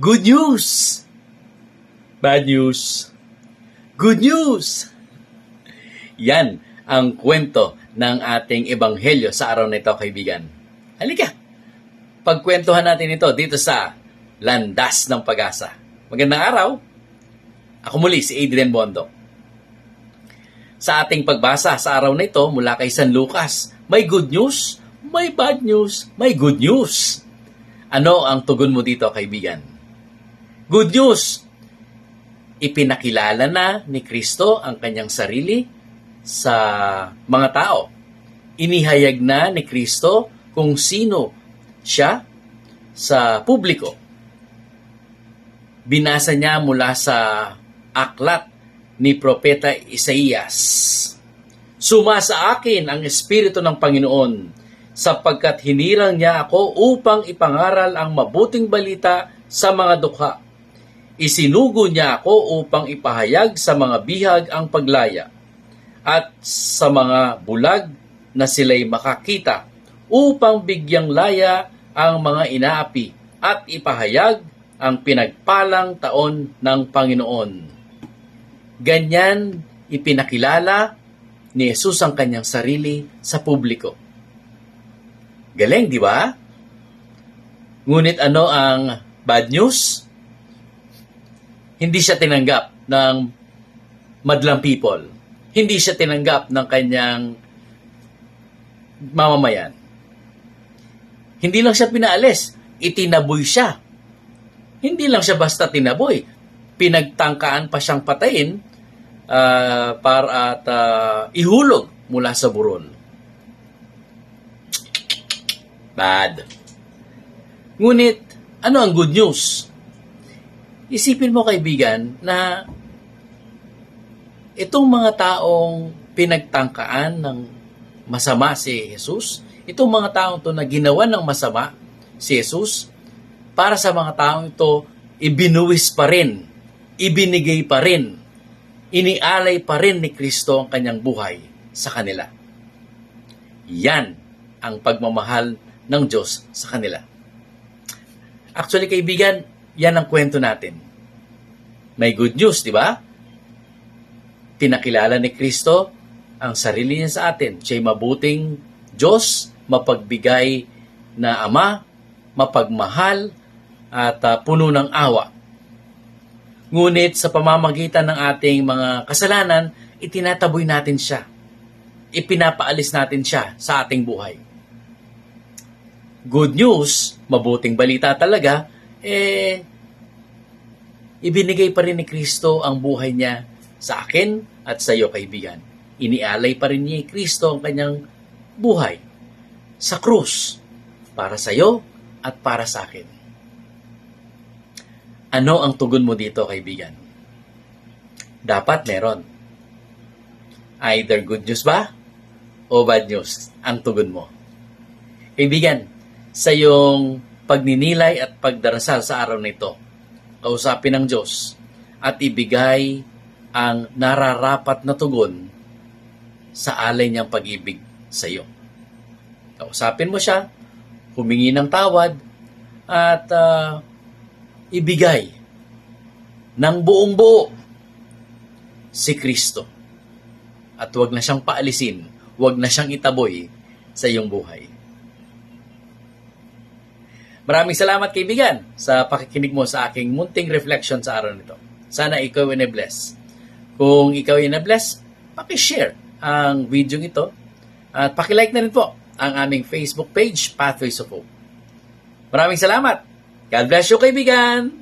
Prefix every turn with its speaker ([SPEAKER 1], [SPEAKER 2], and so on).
[SPEAKER 1] Good news! Bad news. Good news! Yan ang kwento ng ating ebanghelyo sa araw na ito, kaibigan. Halika! Pagkwentuhan natin ito dito sa Landas ng Pag-asa. Magandang araw! Ako muli si Adrian Bondo. Sa ating pagbasa sa araw na ito mula kay San Lucas, may good news, may bad news, may good news. Ano ang tugon mo dito, kaibigan? Good news! Ipinakilala na ni Kristo ang kanyang sarili sa mga tao. Inihayag na ni Kristo kung sino siya sa publiko. Binasa niya mula sa aklat ni Propeta Isaías. Suma sa akin ang Espiritu ng Panginoon sapagkat hinirang niya ako upang ipangaral ang mabuting balita sa mga dukha. Isinugo niya ako upang ipahayag sa mga bihag ang paglaya at sa mga bulag na sila'y makakita upang bigyang laya ang mga inaapi at ipahayag ang pinagpalang taon ng Panginoon. Ganyan ipinakilala ni Jesus ang kanyang sarili sa publiko. Galing, di ba? Ngunit ano ang bad news? Hindi siya tinanggap ng madlang people. Hindi siya tinanggap ng kanyang mamamayan. Hindi lang siya pinaalis, itinaboy siya. Hindi lang siya basta tinaboy, pinagtangkaan pa siyang patayin uh, para at uh, ihulog mula sa buron. Bad. Ngunit, ano ang good news? Isipin mo kaibigan na itong mga taong pinagtangkaan ng masama si Jesus, itong mga taong to na ginawa ng masama si Jesus, para sa mga taong ito, ibinuwis pa rin, ibinigay pa rin, inialay pa rin ni Kristo ang kanyang buhay sa kanila. Yan ang pagmamahal ng Diyos sa kanila. Actually, kaibigan, yan ang kwento natin. May good news, di ba? Pinakilala ni Kristo ang sarili niya sa atin. Siya'y mabuting Diyos, mapagbigay na Ama, mapagmahal, at uh, puno ng awa. Ngunit sa pamamagitan ng ating mga kasalanan, itinataboy natin siya. Ipinapaalis natin siya sa ating buhay. Good news, mabuting balita talaga, eh, ibinigay pa rin ni Kristo ang buhay niya sa akin at sa iyo, kaibigan. Inialay pa rin ni Kristo ang kanyang buhay sa krus para sa iyo at para sa akin. Ano ang tugon mo dito, kaibigan? Dapat meron. Either good news ba o bad news ang tugon mo. Kaibigan, sa iyong pagninilay at pagdarasal sa araw na ito, kausapin ng Diyos at ibigay ang nararapat na tugon sa alay niyang pag-ibig sa iyo. Kausapin mo siya, humingi ng tawad, at uh, ibigay ng buong buo si Kristo. At huwag na siyang paalisin, huwag na siyang itaboy sa iyong buhay. Maraming salamat kaibigan sa pakikinig mo sa aking munting reflection sa araw nito. Sana ikaw ay na-bless. Kung ikaw ay na-bless, pakishare ang video ito at pakilike na rin po ang aming Facebook page, Pathways of Hope. Maraming salamat! God bless you, kaibigan!